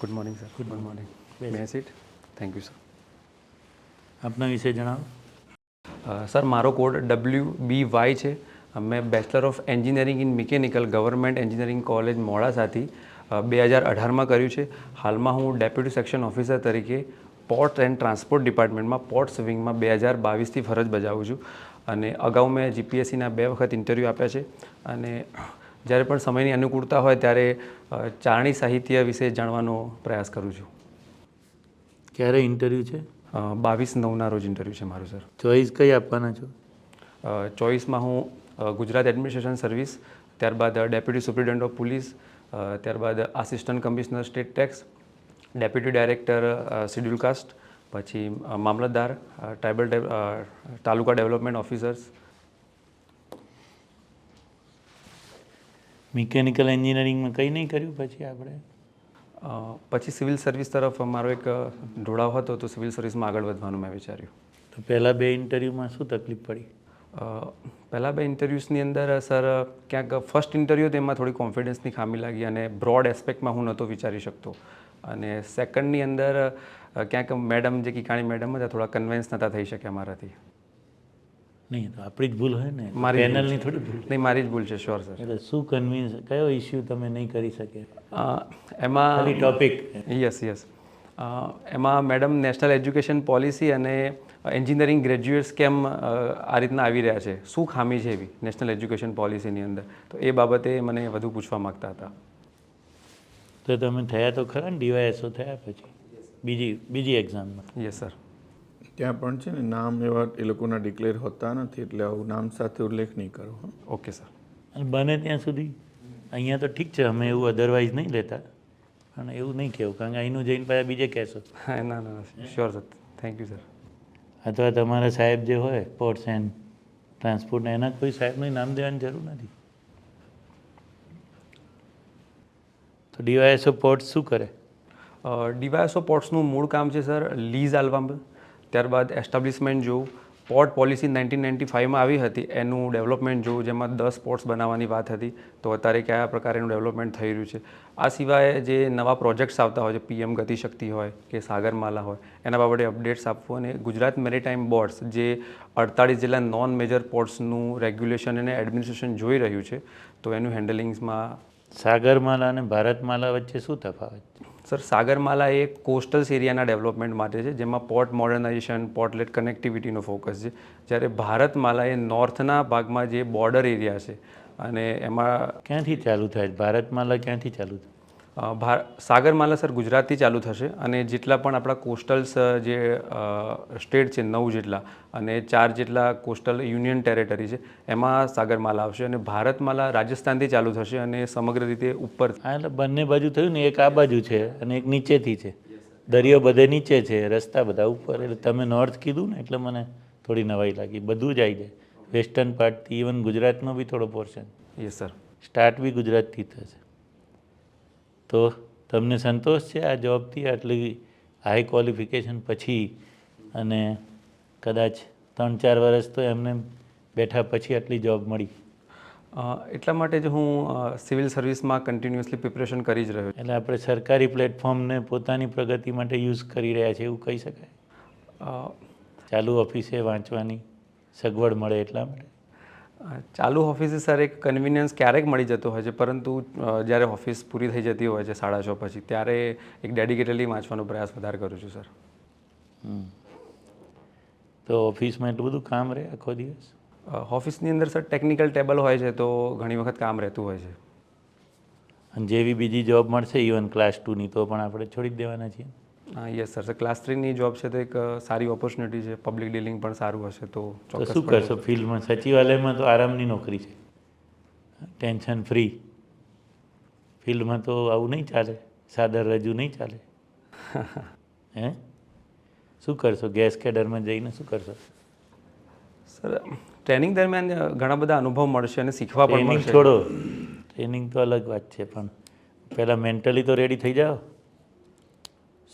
Good morning sir good morning may I sit thank you sir આપના વિશે જણાવો. Sir મારો કોડ ડબલ્યુ બી વાય છે. મેં bachelor of engineering in mechanical government engineering college મોડાસાથી બે હજાર અઢારમાં કર્યું છે. હાલમાં હું ડેપ્યુટી સેક્શન ઓફિસર તરીકે પોર્ટ એન્ડ ટ્રાન્સપોર્ટ ડિપાર્ટમેન્ટમાં પોર્ટ્સ વિંગમાં બે હજાર બાવીસથી ફરજ બજાવું છું. અને અગાઉ મેં જીપીએસસીના બે વખત ઇન્ટરવ્યૂ આપ્યા છે. અને જ્યારે પણ સમયની અનુકૂળતા હોય ત્યારે ચારણી સાહિત્ય વિશે જાણવાનો પ્રયાસ કરું છું. ક્યારે ઇન્ટરવ્યૂ છે? બાવીસ નવના રોજ ઇન્ટરવ્યૂ છે મારું સર. ચોઈસ કઈ આપવાના છો? ચોઈસમાં હું ગુજરાત એડમિનિસ્ટ્રેશન સર્વિસ ત્યારબાદ ડેપ્યુટી સુપ્રિન્ટેન્ડન્ટ ઓફ પોલીસ ત્યારબાદ assistant commissioner state tax deputy director schedule caste પછી મામલતદાર tribal taluka development officers mechanical એન્જિનિયરિંગમાં કંઈ નહીં કર્યું પછી આપણે? પછી સિવિલ સર્વિસ તરફ મારો એક ઢોળાવ હતો તો સિવિલ સર્વિસમાં આગળ વધવાનું મેં વિચાર્યું. તો પહેલાં બે ઇન્ટરવ્યૂમાં શું તકલીફ પડી? પહેલાં બે ઇન્ટરવ્યૂઝની અંદર સર ક્યાંક ફર્સ્ટ ઇન્ટરવ્યૂ તેમાં થોડી કોન્ફિડન્સની ખામી લાગી અને બ્રોડ એસ્પેક્ટમાં હું નહોતો વિચારી શકતો. અને સેકન્ડની અંદર ક્યાંક મેડમ જે કિકાણી મેડમ હતા થોડા કન્વિન્સ નહોતા થઈ શક્યા મારાથી. નહીં તો આપણી જ ભૂલ હોય ને મારી પેનલની થોડી ભૂલ. નહીં મારી જ ભૂલ છે શ્યોર સર એટલે શું કન્વિન્સ કયો ઇસ્યુ તમે નહીં કરી શકે? એમાં ટોપિક યસ યસ એમાં મેડમ નેશનલ એજ્યુકેશન પોલિસી અને એન્જિનિયરિંગ ગ્રેજ્યુએટ્સ કેમ આ રીતના આવી રહ્યા છે? શું ખામી છે એવી નેશનલ એજ્યુકેશન પોલિસીની અંદર? તો એ બાબતે મને વધુ પૂછવા માગતા હતા. તો તમે થયા તો ખરા ને ડીવાયએસઓ થયા પછી? બીજી બીજી એક્ઝામમાં યસ સર ત્યાં પણ છે ને નામ એવા એ લોકોના ડિક્લેર હોતા નથી એટલે આવું નામ સાથે ઉલ્લેખ નહીં કરો ઓકે સર અને બને ત્યાં સુધી? અહીંયા તો ઠીક છે અમે એવું અધરવાઇઝ નહીં લેતા. પણ એવું નહીં કહેવું કારણ કે અહીંનું જઈને પાછા બીજે કહેશો. હા ના ના sure sir thank you sir અથવા તમારા સાહેબ જે હોય પોર્ટ્સ એન્ડ ટ્રાન્સપોર્ટના એના કોઈ સાહેબનું નામ દેવાની જરૂર નથી. તો ડીવાયએસઓ પોર્ટ્સ શું કરે? ડીવાયએસઓ પોર્ટ્સનું મૂળ કામ છે સર લીઝ આલ્બમ ત્યારબાદ એસ્ટાબ્લિશમેન્ટ જોવું પોર્ટ પોલિસી નાઇન્ટીન નાઇન્ટી ફાઇવમાં આવી હતી, એનું ડેવલપમેન્ટ જોવું જેમાં દસ પોર્ટ્સ બનાવવાની વાત હતી, તો અત્યારે કયા પ્રકારેનું ડેવલપમેન્ટ થઈ રહ્યું છે? આ સિવાય જે નવા પ્રોજેક્ટ્સ આવતા હોય છે પીએમ ગતિશક્તિ હોય કે સાગરમાલા હોય, એના બાબતે અપડેટ્સ આપવું અને ગુજરાત મેરીટાઈમ બોર્ડ્સ જે અડતાળીસ જેટલા નોન મેજર પોર્ટ્સનું રેગ્યુલેશન અને એડમિનિસ્ટ્રેશન જોઈ રહ્યું છે, તો એનું હેન્ડલિંગ્સમાં સાગરમાલા અને ભારતમાલા વચ્ચે શું તફાવત છે? સર, સાગરમાલા એ કોસ્ટલ્સ એરિયાના ડેવલપમેન્ટ માટે છે, જેમાં પોર્ટ મોડર્નાઇઝેશન પોર્ટલેટ કનેક્ટિવિટીનો ફોકસ છે. જ્યારે ભારતમાલા એ નોર્થના ભાગમાં જે બોર્ડર એરિયા છે, અને એમાં ક્યાંથી ચાલુ થાય? ભારતમાલા ક્યાંથી ચાલુ થાય? સાગરમાલા સર ગુજરાતથી ચાલુ થશે અને જેટલા પણ આપણા કોસ્ટલ્સ જે સ્ટેટ છે નવ જેટલા અને ચાર જેટલા કોસ્ટલ યુનિયન ટેરેટરી છે એમાં સાગરમાલા આવશે અને ભારતમાલા રાજસ્થાનથી ચાલુ થશે અને સમગ્ર રીતે ઉપર એટલે બંને બાજુ થયું ને એક આ બાજુ છે અને એક નીચેથી છે. દરિયો બધે નીચે છે રસ્તા બધા ઉપર એટલે તમે નોર્થ કીધું ને એટલે મને થોડી નવાઈ લાગી. બધું જ આવી જાય. વેસ્ટર્ન પાર્ટથી ઇવન ગુજરાતનો બી થોડો પોર્શન યસ સર સ્ટાર્ટ બી ગુજરાતથી થશે. તો તમને સંતોષ છે આ જોબથી? આટલી હાઈ ક્વોલિફિકેશન પછી અને કદાચ ત્રણ ચાર વર્ષ તો એમને બેઠા પછી આટલી જોબ મળી. એટલા માટે જ હું સિવિલ સર્વિસમાં કન્ટિન્યુઅસલી પ્રિપરેશન કરી જ રહ્યો એટલે આપણે સરકારી પ્લેટફોર્મને પોતાની પ્રગતિ માટે યુઝ કરી રહ્યા છે એવું કહી શકાય? ચાલુ ઓફિસે વાંચવાની સગવડ મળે એટલા માટે? ચાલુ ઓફિસે સર એક કન્વિનિયન્સ ક્યારેક મળી જતો હોય છે પરંતુ જ્યારે ઓફિસ પૂરી થઈ જતી હોય છે સાડા છ પછી ત્યારે એક ડેડિકેટેડલી વાંચવાનો પ્રયાસ વધારે કરું છું સર. તો ઓફિસમાં એટલું બધું કામ રહે આખો દિવસ? ઓફિસની અંદર સર ટેકનિકલ ટેબલ હોય છે તો ઘણી વખત કામ રહેતું હોય છે. અને જેવી બીજી જોબ મળશે ઇવન ક્લાસ ટુની તો પણ આપણે છોડી જ દેવાના છીએ. યસ સર ક્લાસ થ્રીની જોબ છે તો એક સારી ઓપોર્ચ્યુનિટી છે. પબ્લિક ડીલિંગ પણ સારું હશે તો ચોક્કસ શું કરશો? ફિલ્ડમાં સચિવાલયમાં તો આરામની નોકરી છે. ટેન્શન ફ્રી ફિલ્ડમાં તો આવું નહીં ચાલે. સાદર રજૂ નહીં ચાલે. હે? શું કરશો? ગેસ કેડરમાં જઈને શું કરશો? સર ટ્રેનિંગ દરમિયાન ઘણા બધા અનુભવ મળશે અને શીખવા પણ મળશે. છોડો. ટ્રેનિંગ તો અલગ વાત છે પણ પહેલાં મેન્ટલી તો રેડી થઈ જાઓ.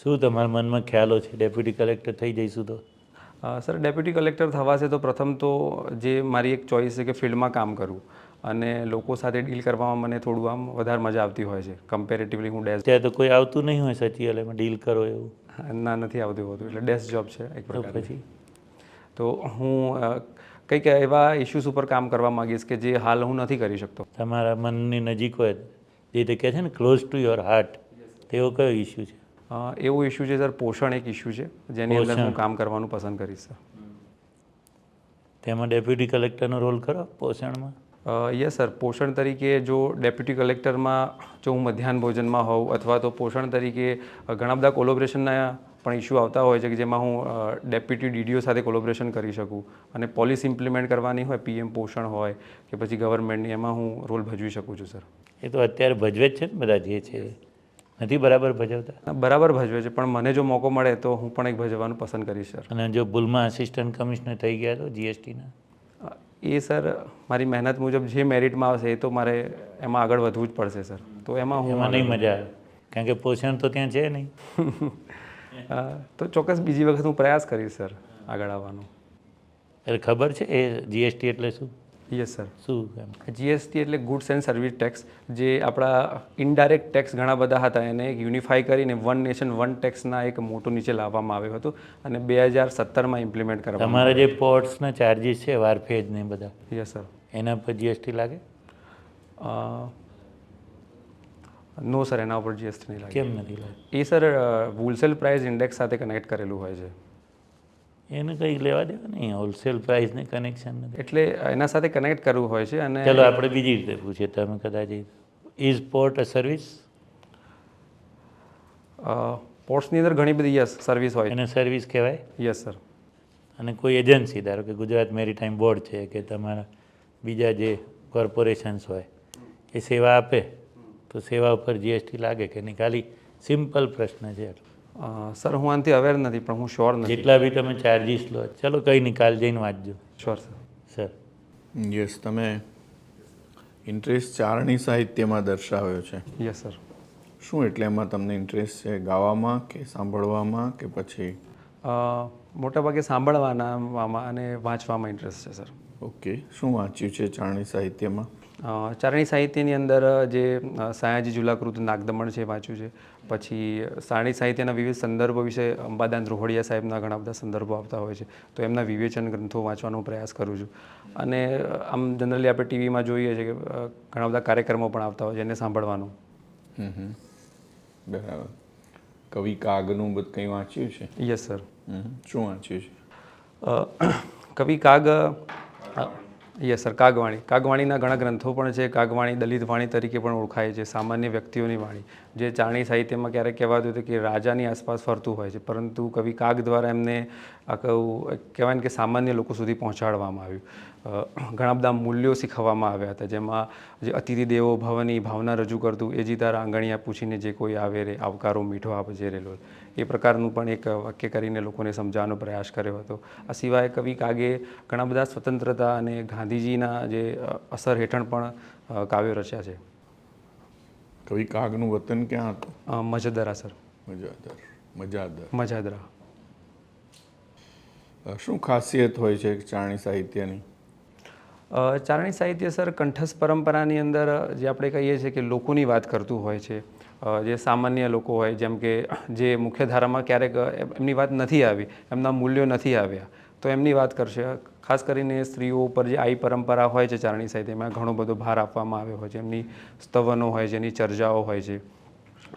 શું તમારા મનમાં ખ્યાલો છે? ડેપ્યુટી કલેક્ટર થઈ જઈશું તો. સર ડેપ્યુટી કલેક્ટર થવા છે તો પ્રથમ તો જે મારી એક ચોઈસ છે કે ફિલ્ડમાં કામ કરવું અને લોકો સાથે ડીલ કરવામાં મને થોડું આમ વધારે મજા આવતી હોય છે. કમ્પેરેટિવલી હું ડેસ્ક ત્યાં તો કોઈ આવતું નહીં હોય સચિવાલયમાં ડીલ કરો એવું? ના નથી આવતું હોતું એટલે ડેસ્ક જોબ છે એક પછી? તો હું કંઈક એવા ઇશ્યુઝ ઉપર કામ કરવા માંગીશ કે જે હાલ હું નથી કરી શકતો. તમારા મનની નજીક હોય જે રીતે કહે છે ને ક્લોઝ ટુ યોર હાર્ટ તેવો કયો ઇસ્યુ છે? એવો ઇશ્યુ છે સર પોષણ એક ઇશ્યુ છે જેની અંદર હું કામ કરવાનું પસંદ કરીશ સર તેમાં ડેપ્યુટી કલેક્ટરનો રોલ ખરો પોષણમાં? યસ સર પોષણ તરીકે જો ડેપ્યુટી કલેક્ટરમાં જો હું મધ્યાહન ભોજનમાં હોઉં અથવા તો પોષણ તરીકે ઘણા બધા કોલોબરેશનના પણ ઇસ્યુ આવતા હોય છે કે જેમાં હું ડેપ્યુટી ડીડીઓ સાથે કોલોબરેશન કરી શકું અને પોલિસી ઇમ્પ્લિમેન્ટ કરવાની હોય પીએમ પોષણ હોય કે પછી ગવર્મેન્ટની એમાં હું રોલ ભજવી શકું છું સર એ તો અત્યારે ભજવે જ છે ને બધા જે છે નથી બરાબર ભજવતા? બરાબર ભજવે છે પણ મને જો મોકો મળે તો હું પણ એક ભજવવાનું પસંદ કરીશ સર. અને જો ભૂલમાં આસિસ્ટન્ટ કમિશનર થઈ ગયા તો જીએસટીના એ સર મારી મહેનત મુજબ જે મેરિટમાં આવશે એ તો મારે એમાં આગળ વધવું જ પડશે સર. તો એમાં હું એમાં નહીં મજા આવે. કારણ કે પોષણ તો ત્યાં છે નહીં. તો ચોક્કસ બીજી વખત હું પ્રયાસ કરીશ સર આગળ આવવાનો. એટલે ખબર છે એ જીએસટી એટલે શું? યસ સર શું જીએસટી એટલે ગુડ્સ એન્ડ સર્વિસ ટેક્સ જે આપણા ઇનડાયરેક્ટ ટેક્સ ઘણા બધા હતા એને એક યુનિફાઈ કરીને વન નેશન વન ટેક્સના એક મોટું નીચે લાવવામાં આવ્યું હતું અને બે હજાર સત્તરમાં ઇમ્પ્લિમેન્ટ કરવામાં તમારા જે પોર્ટ્સના ચાર્જીસ છે વારફેજ ને બધા? યસ સર એના પર જીએસટી લાગે? નો સર એના ઉપર જીએસટી નહીં લાગે. કેમ નથી લાગે? એ સર હોલસેલ પ્રાઇસ ઇન્ડેક્સ સાથે કનેક્ટ કરેલું હોય છે. એને કંઈ લેવા દેવા નહીં હોલસેલ પ્રાઇસને કનેક્શન નથી એટલે એના સાથે કનેક્ટ કરવું હોય છે અને ચલો આપણે બીજી રીતે પૂછીએ. તમે કદાચ ઇઝ પોર્ટ અ સર્વિસ પોર્ટ્સની અંદર ઘણી બધી યસ સર્વિસ હોય. એને સર્વિસ કહેવાય? યસ સર અને કોઈ એજન્સી ધારો કે ગુજરાત મેરીટાઈમ બોર્ડ છે કે તમારા બીજા જે કોર્પોરેશન્સ હોય એ સેવા આપે તો સેવા ઉપર જીએસટી લાગે કે નહીં? ખાલી સિમ્પલ પ્રશ્ન છે સર હું આનાથી અવેર નથી પણ હું શ્યોર નથી. જેટલા બી તમે ચાર્જીસ લો ચલો કંઈ નહીં કાલ જઈને વાંચજો. શ્યોર સર સર યસ તમે ઇન્ટરેસ્ટ ચારણી સાહિત્યમાં દર્શાવ્યો છે. યસ સર શું એટલે એમાં તમને ઇન્ટરેસ્ટ છે ગાવામાં કે સાંભળવામાં કે પછી? મોટાભાગે સાંભળવાનામાં અને વાંચવામાં ઇન્ટરેસ્ટ છે સર ઓકે શું વાંચ્યું છે ચારણી સાહિત્યમાં? ચારણી સાહિત્યની અંદર જે સાયાજી જુલાકૃત નાગદમણ છે એ વાંચ્યું છે. પછી સારણી સાહિત્યના વિવિધ સંદર્ભો વિશે અંબાદાન રોહડિયા સાહેબના ઘણા બધા સંદર્ભો આવતા હોય છે. તો એમના વિવેચન ગ્રંથો વાંચવાનો પ્રયાસ કરું છું. અને આમ જનરલી આપણે ટીવીમાં જોઈએ છીએ કે ઘણા બધા કાર્યક્રમો પણ આવતા હોય છે એને સાંભળવાનું. બરાબર. કવિ કાગનું બધું કંઈ વાંચ્યું છે? Yes sir. શું વાંચ્યું છે? કવિ કાગ યસ સર, કાગવાણી. કાગવાણીના ઘણા ગ્રંથો પણ છે. કાગવાણી દલિત વાણી તરીકે પણ ઓળખાય છે. સામાન્ય વ્યક્તિઓની વાણી. જે જાણી સાહિત્યમાં ક્યારેક કહેવાતું હતું કે રાજાની આસપાસ ફરતું હોય છે. પરંતુ કવિ કાગ દ્વારા એમને આ કહું કહેવાય ને કે સામાન્ય લોકો સુધી પહોંચાડવામાં આવ્યું. ઘણા બધા મૂલ્યો શીખવવામાં આવ્યા હતા. જેમાં જે અતિથિ દેવો ભવની ભાવના રજૂ કરતું, એ જીતા આંગણિયા પૂછીને જે કોઈ આવે રે, આવકારો મીઠો આપજે રે લોલ એ પ્રકારનું પણ એક વાક્ય કરીને લોકોને સમજાવવાનો પ્રયાસ કર્યો હતો. આ સિવાય કવિ કાગે ઘણા બધા સ્વતંત્રતા અને ગાંધીજીના જે અસર હેઠળ પણ કાવ્યો રચ્યા છે. કવિ કાગનું વતન ક્યાં હતું મજાદરા સર મજાદર મજાદર મજાદરા શું ખાસિયત હોય છે ચારણી સાહિત્યની ચારણી સાહિત્ય સર કંઠસ્થ પરંપરાની અંદર જે આપણે કહીએ છીએ કે લોકોની વાત કરતું હોય છે જે સામાન્ય લોકો હોય જેમ કે જે મુખ્યધારામાં ક્યારેક એમની વાત નથી આવી એમના મૂલ્યો નથી આવ્યા તો એમની વાત કરશે ખાસ કરીને સ્ત્રીઓ ઉપર જે આઈ પરંપરા હોય છે ચારણી સાહિત્ય એમાં ઘણો બધો ભાર આપવામાં આવ્યો હોય છે. એમની સ્તવનો હોય છે એની ચર્ચાઓ હોય છે.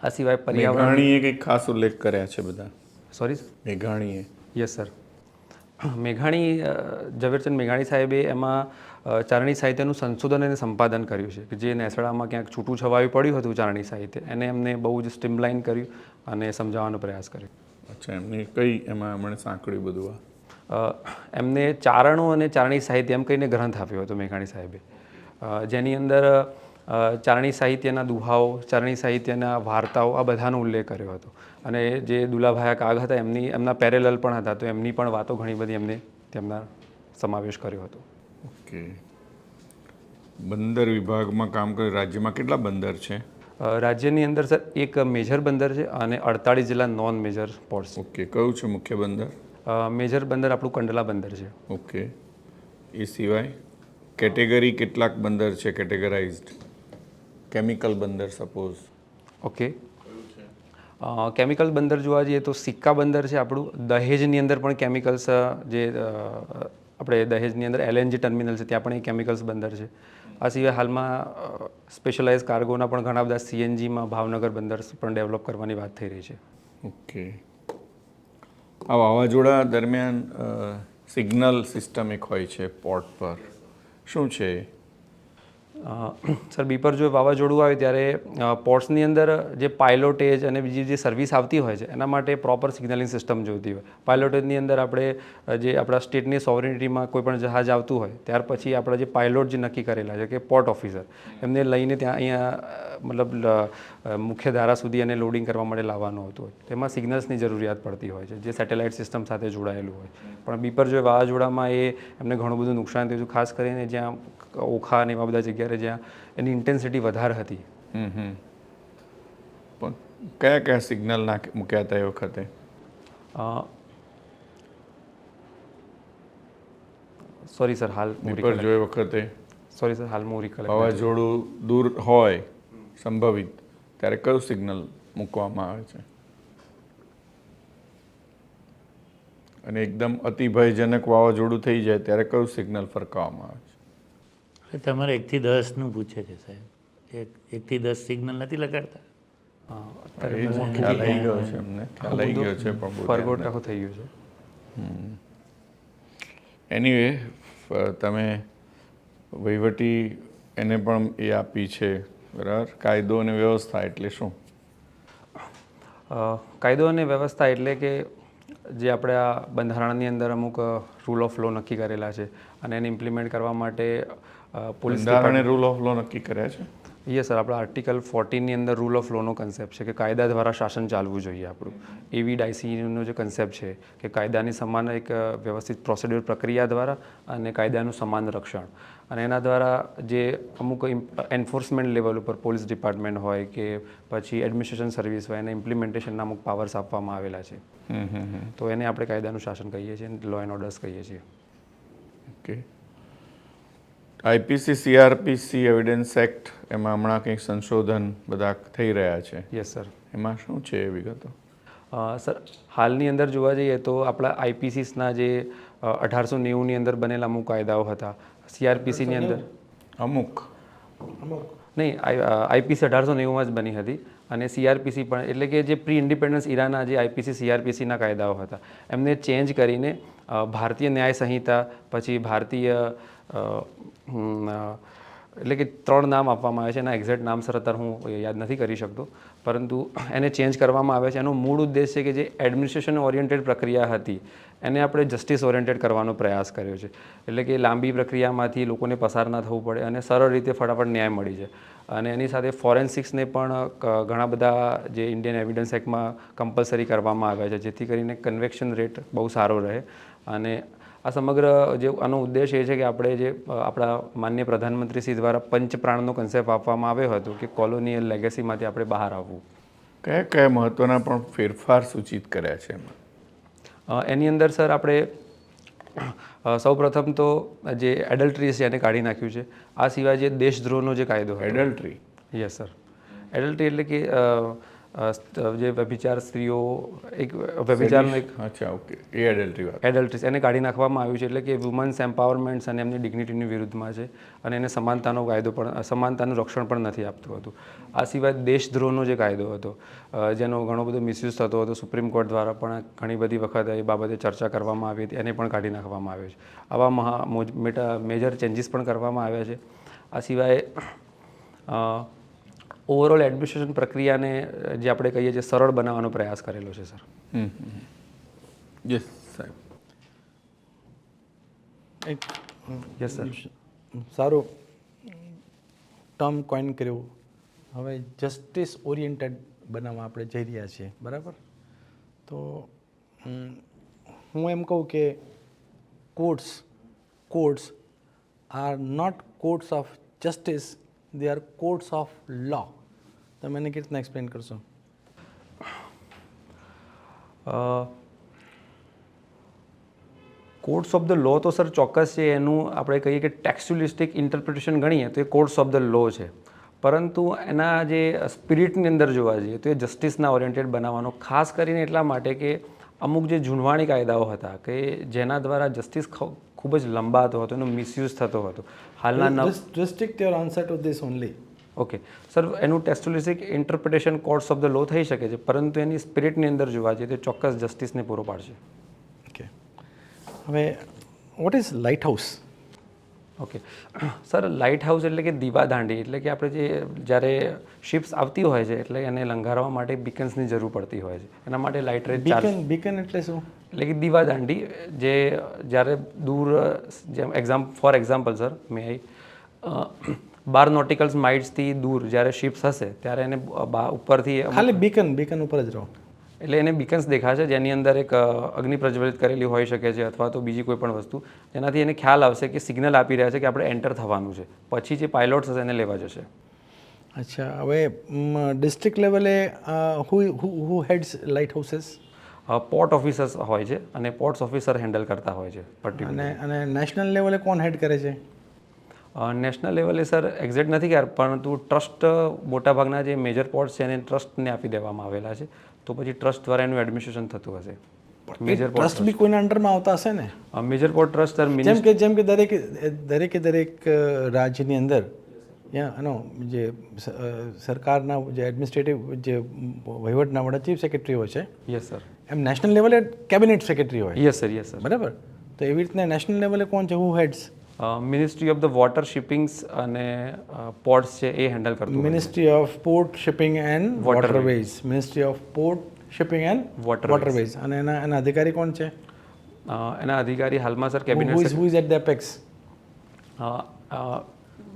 આ સિવાય પર્યાવરણ કંઈક ખાસ ઉલ્લેખ કર્યા છે બધા. સોરી મેઘાણીએ. યસ સર મેઘાણી ઝવેરચંદ મેઘાણી સાહેબે એમાં ચારણી સાહિત્યનું સંશોધન અને સંપાદન કર્યું છે કે જે નેસડામાં ક્યાંક છૂટું છવાયું પડ્યું હતું ચારણી સાહિત્ય એને એમને બહુ જ સ્ટ્રીમલાઇન કર્યું અને સમજાવવાનો પ્રયાસ કર્યો. અચ્છા એમને કઈ એમાં એમણે સાંકળ્યું બધું આ? એમને ચારણો અને ચારણી સાહિત્ય એમ કહીને ગ્રંથ આપ્યો હતો મેઘાણી સાહેબે. જેની અંદર ચારણી સાહિત્યના દુહાઓ ચારણી સાહિત્યના વાર્તાઓ આ બધાનો ઉલ્લેખ કર્યો હતો. અને જે દુલાભાયા કાગ હતા એમની એમના પેરેલલ પણ હતા તો એમની પણ વાતો ઘણી બધી એમને તેમના સમાવેશ કર્યો હતો. ઓકે. બંદર વિભાગમાં કામ કર્યું. રાજ્યમાં કેટલા બંદર છે? રાજ્યની અંદર સર એક મેજર બંદર છે અને અડતાળીસ જેટલા નોન મેજર પોર્ટ્સ ઓકે કયું છે મુખ્ય બંદર? મેજર બંદર આપણું કંડલા બંદર છે. ઓકે. એ સિવાય કેટેગરી કેટલાક બંદર છે કેટેગરાઇઝડ? કેમિકલ બંદર સપોઝ. ઓકે. કેમિકલ બંદર જોવા જઈએ તો સિક્કા બંદર છે આપણું. દહેજની અંદર પણ કેમિકલ્સ જે આપણે દહેજની અંદર એલએનજી ટર્મિનલ છે ત્યાં પણ એ કેમિકલ્સ બંદર છે. આ સિવાય હાલમાં સ્પેશિયલાઇઝ કાર્ગોના પણ ઘણા બધા સીએનજીમાં ભાવનગર બંદર પણ ડેવલપ કરવાની વાત થઈ રહી છે. ઓકે. આ વાવાઝોડા દરમિયાન સિગ્નલ સિસ્ટમ એક હોય છે પોર્ટ પર. શું છે સર બીપર જો વાવાઝોડું આવે ત્યારે પોર્ટ્સની અંદર જે પાયલોટેજ અને બીજી જે સર્વિસ આવતી હોય છે, એના માટે પ્રોપર સિગ્નલિંગ સિસ્ટમ જોઈતી હોય. પાયલોટેજની અંદર આપણે જે આપણા સ્ટેટની સોવરિટીમાં કોઈ પણ જહાજ આવતું હોય, ત્યાર પછી આપણા જે પાઇલોટ જે નક્કી કરેલા છે, કે પોર્ટ ઓફિસર એમને લઈને ત્યાં અહીંયા મતલબ મુખ્ય ધારા સુધી એને લોડિંગ કરવા માટે લાવવાનું હોતું હોય. તેમાં સિગ્નલ્સની જરૂરિયાત પડતી હોય છે, જે સેટેલાઇટ સિસ્ટમ સાથે જોડાયેલું હોય. પણ બીપર જો વાવાઝોડામાં એ એમને ઘણું બધું નુકસાન થયું ખાસ કરીને જ્યાં ઓખા અને એવા બધા જગ્યાએ જ્યાં એની ઇન્ટેન્સિટી વધારે હતી. પણ કયા કયા સિગ્નલ નાખ મૂક્યા હતા એ વખતે? સોરી સર હાલ બીપર જો વખતે? સોરી સર હાલ હું રિકલેક્ટ વાવાઝોડું દૂર હોય સંભવિત ત્યારે કયું સિગ્નલ મૂકવામાં આવે છે? અને એકદમ અતિભયજનક વાવાઝોડું થઈ જાય ત્યારે કયું સિગ્નલ ફરકાવવામાં આવે છે? તમારે એકથી દસનું પૂછે છે સાહેબ. એક એકથી દસ સિગ્નલ નથી લગાડતા? ખ્યાલ આવી ગયો છે અમને ખ્યાલ આવી ગયો છે પણ બહુ ફરગોટ ધ્યાન આખું થઈ ગયું છે. નથી. એનીવે તમે વહીવટી એને પણ એ આપી છે બરાબર? કાયદો અને વ્યવસ્થા એટલે શું? કાયદો અને વ્યવસ્થા એટલે કે જે આપણે આ બંધારણની અંદર અમુક રૂલ ઓફ લો નક્કી કરેલા છે અને એને ઇમ્પ્લિમેન્ટ કરવા માટે પોલીસ બંધારણે રૂલ ઓફ લો નક્કી કર્યા છે? Yes sir. આપણા આર્ટિકલ ફોર્ટીનની અંદર રૂલ ઓફ લોનો કન્સેપ્ટ છે કે કાયદા દ્વારા શાસન ચાલવું જોઈએ આપણું. એવી ડાયસીનો જે કન્સેપ્ટ છે કે કાયદાની સમાન એક વ્યવસ્થિત પ્રોસિડ્યુર પ્રક્રિયા દ્વારા અને કાયદાનું સમાન રક્ષણ. અને એના દ્વારા જે અમુક એન્ફોર્સમેન્ટ લેવલ ઉપર પોલીસ ડિપાર્ટમેન્ટ હોય કે પછી એડમિનિસ્ટ્રેશન સર્વિસ હોય એને ઇમ્પ્લિમેન્ટેશનના અમુક પાવર્સ આપવામાં આવેલા છે. તો એને આપણે કાયદાનું શાસન કહીએ છીએ લો એન્ડ ઓર્ડર્સ કહીએ છીએ. Okay IPC CrPC evidence act એમાં હમણાં કંઈક સંશોધન બધા થઈ રહ્યા છે. યસ સર એમાં શું છે એ વિગતો? સર હાલની અંદર જોવા જઈએ તો આપણા આઈપીસીસના જે અઢારસો નેવુંની અંદર બનેલા અમુક કાયદાઓ હતા. સીઆરપીસીની અંદર અમુક? નહીં આઈપીસી અઢારસો નેવુંમાં જ બની હતી અને સીઆરપીસી પણ એટલે કે જે પ્રી ઇન્ડિપેન્ડન્સ ઇરાના જે આઈપીસી સીઆરપીસીના કાયદાઓ હતા એમને ચેન્જ કરીને ભારતીય ન્યાય સંહિતા પછી ભારતીય એટલે કે ત્રણ નામ આપવામાં આવે છે. એના એક્ઝેક્ટ નામ સર અત્યારે હું યાદ નથી કરી શકતો. પરંતુ એને ચેન્જ કરવામાં આવે છે. એનો મૂળ ઉદ્દેશ છે કે જે એડમિનિસ્ટ્રેશન ઓરિએન્ટેડ પ્રક્રિયા હતી, એને આપણે જસ્ટિસ ઓરિએન્ટેડ કરવાનો પ્રયાસ કર્યો છે. એટલે કે લાંબી પ્રક્રિયામાંથી લોકોને પસાર ના થવું પડે અને સરળ રીતે ફટાફટ ન્યાય મળી જાય. અને એની સાથે ફોરેન્સિક્સને પણ ઘણા બધા જે ઇન્ડિયન એવિડન્સ એક્ટમાં કમ્પલસરી કરવામાં આવ્યા છે. જેથી કરીને કન્વેક્શન રેટ બહુ સારો રહે અને આ સમગ્ર જે આનો ઉદ્દેશ એ છે કે આપણે જે આપણા માન્ય પ્રધાનમંત્રી શ્રી દ્વારા પંચપ્રાણનો કન્સેપ્ટ આપવામાં આવ્યો હતો કે કોલોનિયલ લેગેસીમાંથી આપણે બહાર આવવું. કયા કયા મહત્વના પણ ફેરફાર સૂચિત કર્યા છે એમાં? એની અંદર સર આપણે સૌ સૌપ્રથમ તો જે એડલ્ટ્રી છે એને કાઢી નાખ્યું છે. આ સિવાય જે દેશદ્રોહનો જે કાયદો એડલ્ટ્રી યસ સર એડલ્ટ્રી એટલે કે જે વ્યભિચાર સ્ત્રીઓ એક વ્યભિચારનો એક અચ્છા ઓકે. એ એડલ્ટ્રી વાત. એડલ્ટ્રીસ એને કાઢી નાખવામાં આવ્યું છે એટલે કે વુમન્સ એમ્પાવરમેન્ટ્સ અને એમની ડિગ્નિટીની વિરુદ્ધમાં છે અને એને સમાનતાનો કાયદો પણ સમાનતાનું રક્ષણ પણ નથી આપતું હતું. આ સિવાય દેશદ્રોહનો જે કાયદો હતો જેનો ઘણો બધો મિસયુઝ થતો હતો સુપ્રીમ કોર્ટ દ્વારા પણ ઘણી બધી વખત એ બાબતે ચર્ચા કરવામાં આવી હતી એને પણ કાઢી નાખવામાં આવ્યો છે. આવા મહા મોજ- મેટા મેજર ચેન્જીસ પણ કરવામાં આવ્યા છે. આ સિવાય ઓવરઓલ એડમિનિસ્ટ્રેશન પ્રક્રિયાને જે આપણે કહીએ છીએ સરળ બનાવવાનો પ્રયાસ કરેલો છે સર. યસ સાહેબ. એક યસ સર સારું. ટર્મ કોઈન કર્યું. હવે જસ્ટિસ ઓરિએન્ટેડ બનાવવા આપણે જઈ રહ્યા છીએ બરાબર? તો હું એમ કહું કે courts courts are not courts of justice they are courts of law તમે એને કેવી રીતના એક્સપ્લેન કરશો? કોડ્સ ઓફ ધ લો તો સર ચોક્કસ છે એનું આપણે કહીએ કે ટેક્સ્યુલિસ્ટિક ઇન્ટરપ્રિટેશન ગણીએ તો એ કોડ્સ ઓફ ધ લો છે. પરંતુ એના જે સ્પિરિટની અંદર જોવા જઈએ તો એ જસ્ટિસના ઓરિએન્ટેડ બનાવવાનો ખાસ કરીને એટલા માટે કે અમુક જે જૂનવાણી કાયદાઓ હતા કે જેના દ્વારા જસ્ટિસ ખૂબ જ લંબાતો હતો એનો મિસયુઝ થતો હતો. હાલના નવ Just your answer to this only. Okay sir એનું textualistic interpretation courts of the law થઈ શકે છે પરંતુ એની સ્પિરિટની અંદર જોવા જઈએ તો ચોક્કસ જસ્ટિસને પૂરો પાડશે. ઓકે હવે what is lighthouse okay sir lighthouse એટલે કે દીવાદાંડી એટલે કે આપણે જે જ્યારે શિપ્સ આવતી હોય છે એટલે એને લંગારવા માટે બીકન્સની જરૂર પડતી હોય છે. એના માટે લાઇટ રેટ બીકન બીકન એટલે શું? એટલે કે દીવાદાંડી જે જ્યારે દૂર જેમ exam for example sir may I bar nauticals માઇટ્સથી દૂર જ્યારે શિપ્સ હશે ત્યારે એને ઉપરથી ખાલી બીકન બીકન ઉપર જ રહો. એટલે એને બીકન્સ દેખાશે જેની અંદર એક અગ્નિ પ્રજ્વલિત કરેલી હોઈ શકે છે અથવા તો બીજી કોઈ પણ વસ્તુ. જેનાથી એને ખ્યાલ આવશે કે સિગ્નલ આપી રહ્યા છે કે આપણે એન્ટર થવાનું છે. પછી જે પાયલોટ્સ હશે એને લેવા જશે. અચ્છા હવે ડિસ્ટ્રિક્ટ લેવલે who who heads lighthouses port officers હોય છે અને પોર્ટ્સ ઓફિસર હેન્ડલ કરતા હોય છે અને અને નેશનલ લેવલે કોણ હેડ કરે છે? નેશનલ લેવલે સર એક્ઝેક્ટ નથી ખ્યાલ પરંતુ ટ્રસ્ટ મોટાભાગના જે મેજર પોર્ટ્સ છે એને ટ્રસ્ટને આપી દેવામાં આવેલા છે. તો પછી ટ્રસ્ટ દ્વારા એનું એડમિનિસ્ટ્રેશન થતું હશે. મેજર ટ્રસ્ટ બી કોઈના અંડરમાં આવતા હશે ને? મેજર પોર્ટ ટ્રસ્ટ સર જેમ કે જેમ કે દરેક દરેકે દરેક રાજ્યની અંદર એનો જે સરકારના જે એડમિનિસ્ટ્રેટિવ જે વહીવટના વડા ચીફ સેક્રેટરી હોય છે યસ સર એમ નેશનલ લેવલે કેબિનેટ સેક્રેટરી હોય. યસ સર યસ સર બરાબર? તો એવી રીતના નેશનલ લેવલે કોણ છે? Who heads ministry of the water shippings અને પોર્ટ્સ છે એ હેન્ડલ કરતું ministry of port shipping and waterways ministry of port shipping and water waterways અને એના એના અધિકારી કોણ છે? એના અધિકારી હાલમાં sir cabinet who is at the apex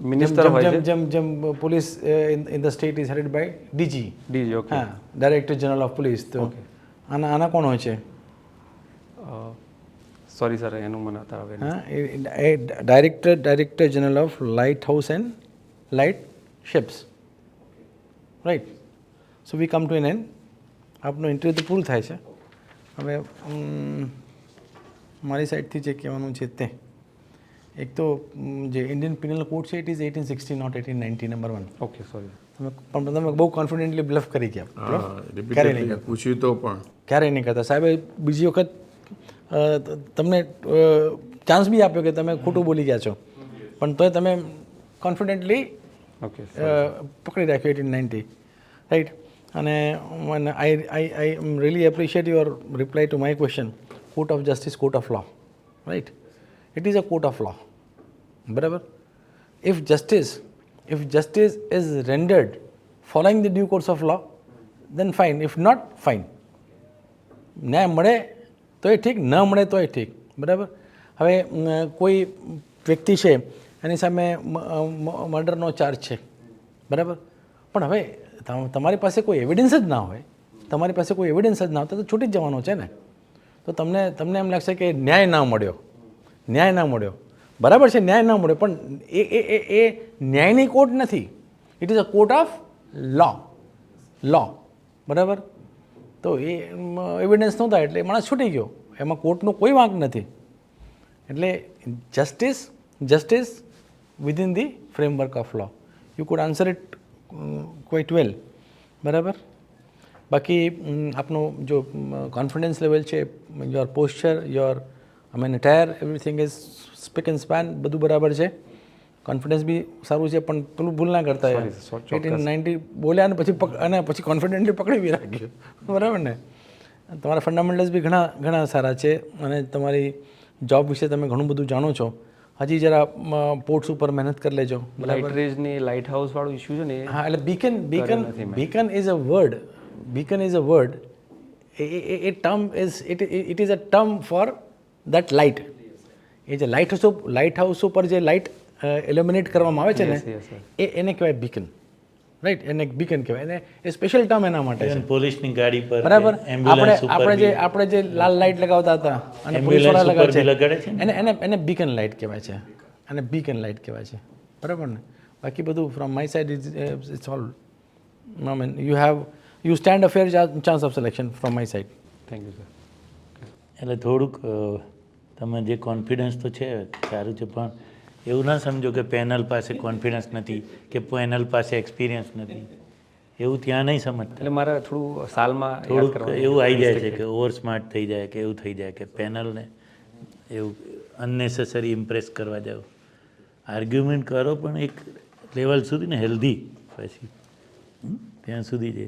minister હોય છે. જેમ જેમ police in the state is headed by DG DG okay હા ડાયરેક્ટર જનરલ ઓફ પોલીસ તો આના આના કોણ હોય છે? સોરી સર એનું મને અત્યારે હવે હા એ director director general of lighthouse and light ships right so we come to an and આપનું ઇન્ટરવ્યૂ તો પૂરું થાય છે. હવે મારી સાઈડથી જે કહેવાનું છે તે. એક તો જે ઇન્ડિયન પિનલ કોડ છે it is eighteen sixty not eighteen ninety number one okay sorry તમે પણ તમે બહુ કોન્ફિડન્ટલી બ્લફ કરી ગયા. bluff? ક્યારે નહીં પૂછ્યું તો પણ. ક્યારેય નહીં કરતા? સાહેબ બીજી વખત તમને ચાન્સ બી આપ્યો કે તમે ખોટું બોલી ગયા છો. પણ તોય તમે કોન્ફિડન્ટલી ઓકે પકડી રાખ્યું એટીન નાઇન્ટી રાઈટ અને I I I am really appreciate your reply to my question court of justice court of law right it is a court of law બરાબર? If justice if justice is rendered following the due course of law then fine if not fine ન્યાય મળે તોય ઠીક, ન મળે તો એ ઠીક, બરાબર? હવે કોઈ વ્યક્તિ છે, એની સામે મર્ડરનો ચાર્જ છે, બરાબર? પણ હવે તમારી પાસે કોઈ એવિડન્સ જ ના હોય, તમારી પાસે કોઈ એવિડન્સ જ ના હોય, તો છૂટી જ જવાનો છે ને? તો તમને તમને એમ લાગશે કે ન્યાય ના મળ્યો, ન્યાય ના મળ્યો. બરાબર છે, ન્યાય ના મળ્યો, પણ એ એ એ એ ન્યાયની કોર્ટ નથી. It is a court of law law બરાબર? તો એ એવિડન્સ નહોતા એટલે માણસ છૂટી ગયો. એમાં કોર્ટનો કોઈ વાંક નથી. એટલે justice justice within the framework of law you could answer it quite well બરાબર? બાકી ઉમ, આપનું જો કોન્ફિડન્સ લેવલ છે your posture your I mean tire everything is spick and span બધું બરાબર છે. કોન્ફિડન્સ બી સારું છે પણ પેલું ભૂલ ના કરતા એટીન નાઇન્ટી બોલ્યા અને પછી અને પછી કોન્ફિડન્ટલી પકડી બી રાખ્યું. બરાબર ને? તમારા ફંડામેન્ટલ્સ બી ઘણા ઘણા સારા છે અને તમારી જોબ વિશે તમે ઘણું બધું જાણો છો. હજી જરા પોર્ટ્સ ઉપર મહેનત કરી લેજો. લાઇટ લાઇટ હાઉસ વાળું ઇશ્યુ છે ને હા એટલે beacon beacon beacon is a word beacon is a word a term is it it is a term for that light એ જે લાઇટ હાઉસ લાઇટ હાઉસ ઉપર જે લાઇટ એલિમિનેટ કરવામાં આવે છે ને. એ એને કહેવાય બીકન રાઈટ એને બીકન કહેવાય. એને એ સ્પેશિયલ ટર્મ એના માટે છે. પોલીસની ગાડી પર બરાબર? આપણે આપણે જે આપણે જે લાલ લાઇટ લગાવતા હતા અને Ambulance પોલીસવાળા લગાવે છે એને એને એને બીકન લાઇટ કહેવાય છે. અને બીકન લાઇટ કહેવાય છે. બરાબર ને? બાકી બધું from my side is it's all I mean you have you stand a fair fair chance of selection from my side thank you sir એટલે થોડુંક તમે જે કોન્ફિડન્સ તો છે સારું છે પણ એવું ના સમજો કે પેનલ પાસે કોન્ફિડન્સ નથી કે પેનલ પાસે એક્સપિરિયન્સ નથી. એવું ત્યાં નહીં સમજતા. એટલે મારે થોડું સાલમાં થોડુંક એવું આવી જાય છે કે ઓવર સ્માર્ટ થઈ જાય કે એવું થઈ જાય કે પેનલને એવું અનનેસેસરી ઇમ્પ્રેસ કરવા જાઓ આર્ગ્યુમેન્ટ કરો પણ એક લેવલ સુધી ને હેલ્ધી પછી. ત્યાં સુધી છે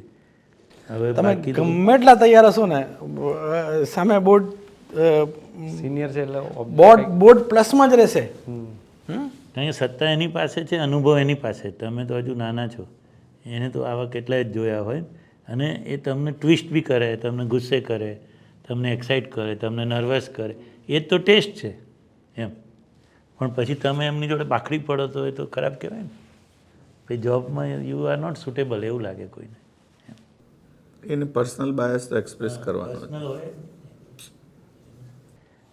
હવે તમે ગમે એટલા તૈયાર હશો ને સામે બોર્ડ સિનિયર છે એટલે બોર્ડ બોર્ડ પ્લસમાં જ રહેશે. હમ? કારણ કે સત્તા એની પાસે છે અનુભવ એની પાસે. તમે તો હજુ નાના છો. એને તો આવા કેટલાય જ જોયા હોય. અને એ તમને ટ્વિસ્ટ બી કરે તમને ગુસ્સે કરે તમને એક્સાઇટ કરે તમને નર્વસ કરે. એ જ તો ટેસ્ટ છે એમ. પણ પછી તમે એમની જોડે બાખડી પડો તો એ તો ખરાબ કહેવાય ને. પછી જોબમાં યુ આર નોટ સુટેબલ એવું લાગે કોઈને. એને પર્સનલ બાયસ તો એક્સપ્રેસ કરવાનો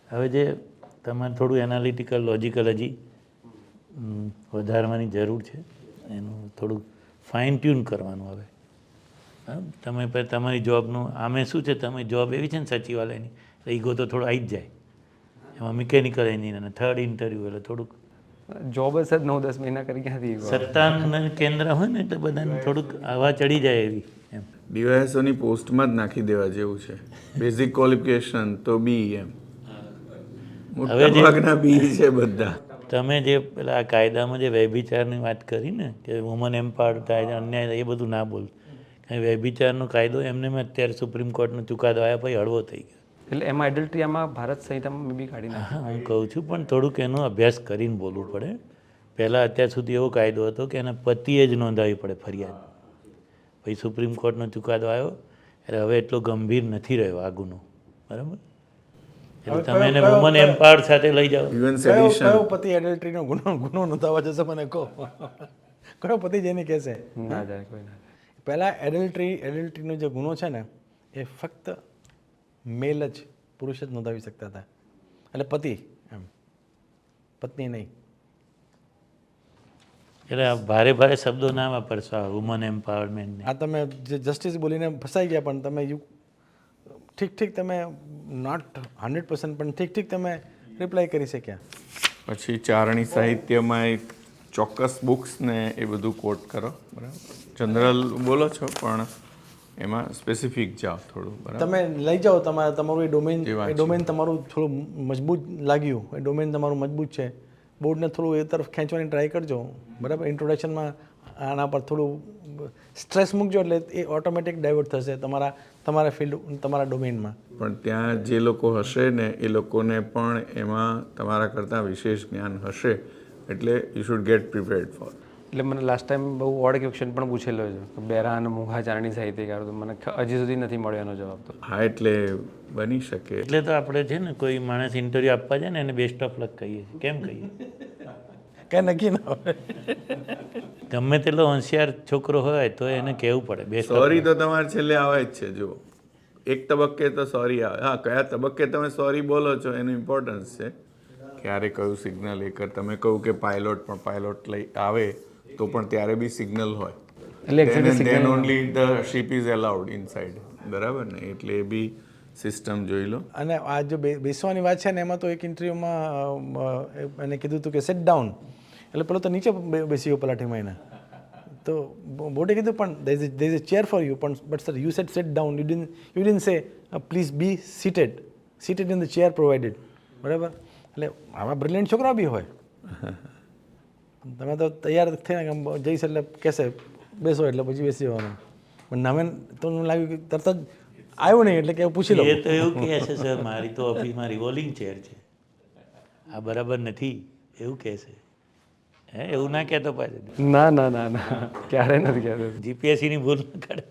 હવે જે તમારે થોડું એનાલિટિકલ લોજિકલ હજી વધારવાની જરૂર છે. એનું થોડું ફાઇન ટ્યુન કરવાનું હવે. હા તમે તમારી જોબનું આમે શું છે? તમે જોબ એવી છે ને સચિવાલયની એટલે ઈગો તો થોડો આવી જ જાય. એમાં મિકેનિકલ એન્જિનિયર અને થર્ડ ઇન્ટરવ્યૂ એટલે થોડુંક જોબ જ નવ દસ મહિના કરી ક્યાંથી સત્તાનું કેન્દ્ર હોય ને એટલે બધાને થોડુંક હવા ચડી જાય એવી એમ. ડીવાયએસઓની પોસ્ટમાં જ નાખી દેવા જેવું છે. બેઝિક ક્વોલિફિકેશન તો બી એમ. હવે જે- બી છે બધા. તમે જે પેલા આ કાયદામાં જે વ્યભિચારની વાત કરી ને કે વુમન એમ્પાવર થાય છે અન્યાય એ બધું ના બોલ. કારણ કે વ્યભિચારનો કાયદો એમને મેં અત્યારે સુપ્રીમ કોર્ટનો ચુકાદો આવ્યા પછી હળવો થઈ ગયો. એટલે એમાં એડલ્ટરી આમાં ભારત સંહિતામાં બી કાઢી નાખી. હા હું કહું છું પણ થોડુંક એનો અભ્યાસ કરીને બોલવું પડે. પહેલાં અત્યાર સુધી એવો કાયદો હતો કે એના પતિએ જ નોંધાવી પડે ફરિયાદ. પછી સુપ્રીમ કોર્ટનો ચુકાદો આવ્યો એટલે હવે એટલો ગંભીર નથી રહ્યો આ ગુનો. બરાબર? એટલે તમે એને વુમન એમ્પાવર સાથે લઈ જાઓ. ઇવન સેડિશન કયો પતિ એડલ્ટરીનો ગુનો ગુનો નોંધાવા જશે મને કહો. કયો પતિ જેને કહેશે? ના જાય કોઈ ના પહેલાં એડલ્ટરી એડલ્ટરીનો જે ગુનો છે ને એ ફક્ત મેલ જ પુરુષ જ નોંધાવી શકતા હતા. એટલે પતિ એમ. પત્ની નહીં. એટલે આ ભારે ભારે શબ્દો ના વાપરશો આ વુમન એમ્પાવરમેન્ટ આ તમે જે જસ્ટિસ બોલીને ફસાઈ ગયા પણ તમે યુ ઠીક ઠીક તમે નોટ હંડ્રેડ પર્સન્ટ પણ ઠીક ઠીક તમે રિપ્લાય કરી શક્યા. પછી ચારણી સાહિત્યમાં એક ચોક્કસ બુક્સ ને એ બધું કોટ કરો બરાબર? જનરલ બોલો છો પણ એમાં સ્પેસિફિક જાઓ થોડું બરાબર? તમે લઈ જાઓ તમારે તમારું એ ડોમેન એ એ ડોમેન તમારું થોડું મજબૂત લાગ્યું. એ ડોમેન તમારું મજબૂત છે. બોર્ડને થોડું એ તરફ ખેંચવાની ટ્રાય કરજો બરાબર? ઇન્ટ્રોડક્શનમાં આના પર થોડું સ્ટ્રેસ મૂકજો એટલે એ ઓટોમેટિક ડાયવર્ટ થશે. તમારા તમારા ફિલ્ડ તમારા ડોમેનમાં પણ ત્યાં જે લોકો હશે ને એ લોકોને પણ એમાં તમારા કરતાં વિશેષ જ્ઞાન હશે. એટલે you should get prepared for એટલે મને લાસ્ટ ટાઈમ બહુ ઓડ ક્વેશ્ચન પણ પૂછેલો છે. કે બેરા અને મૂંઘા ચારણી સાહિત્યકાર તો મને હજી સુધી નથી મળ્યો એનો જવાબ તો. હા એટલે બની શકે. એટલે તો આપણે છે ને કોઈ માણસ ઇન્ટરવ્યૂ આપવા જાય ને એને બેસ્ટ ઓફ લક કહીએ કેમ કહીએ? કાંઈ નક્કી ના હોય? ગમે તેટલો હોશિયાર છોકરો હોય તો એને કહેવું પડે બે સોરી તો તમારે છેલ્લે આવે જ છે જો એક તબક્કે તો સોરી આવે. હા કયા તબક્કે તમે સોરી બોલો છો એનું ઇમ્પોર્ટન્સ છે. ક્યારે કયું સિગ્નલ એ કર તમે કહું કે પાયલોટ પણ પાયલોટ લઈ આવે તો પણ ત્યારે બી સિગ્નલ હોય. એટલે then only the ship is allowed inside બરાબર ને? એટલે એ બી સિસ્ટમ જોઈ લો. અને આ જો બેસવાની વાત છે ને, એમાં તો એક ઇન્ટરવ્યૂમાં એને કીધું હતું કે સેટ ડાઉન એટલે પેલો તો નીચે બેસી ગયો પલાઠીમાં એને તો બોર્ડે કીધું, પણ there is a chair for you પણ but sir you sat sat down you didn't you didn't say please be seated seated in the chair provided બરાબર? એટલે આવા બ્રિલિયન્ટ છોકરા બી હોય. તમે તો તૈયાર થઈને જઈશ એટલે કહેશે, બેસો એટલે પછી બેસી જવાનું. પણ નવે તો લાગ્યું કે તરત જ આવ્યું નહીં એટલે કે પૂછી લો એ તો એવું કહે છે સર મારી તો ઓફિસમાં રિવોલ્વિંગ ચેર છે. આ બરાબર નથી. એવું કહે છે. હે એવું ના કહેતો પાછું. ના ના ના ના ક્યારે નથી કહેતો. જીપીએસસીની ભૂલ ન કાઢે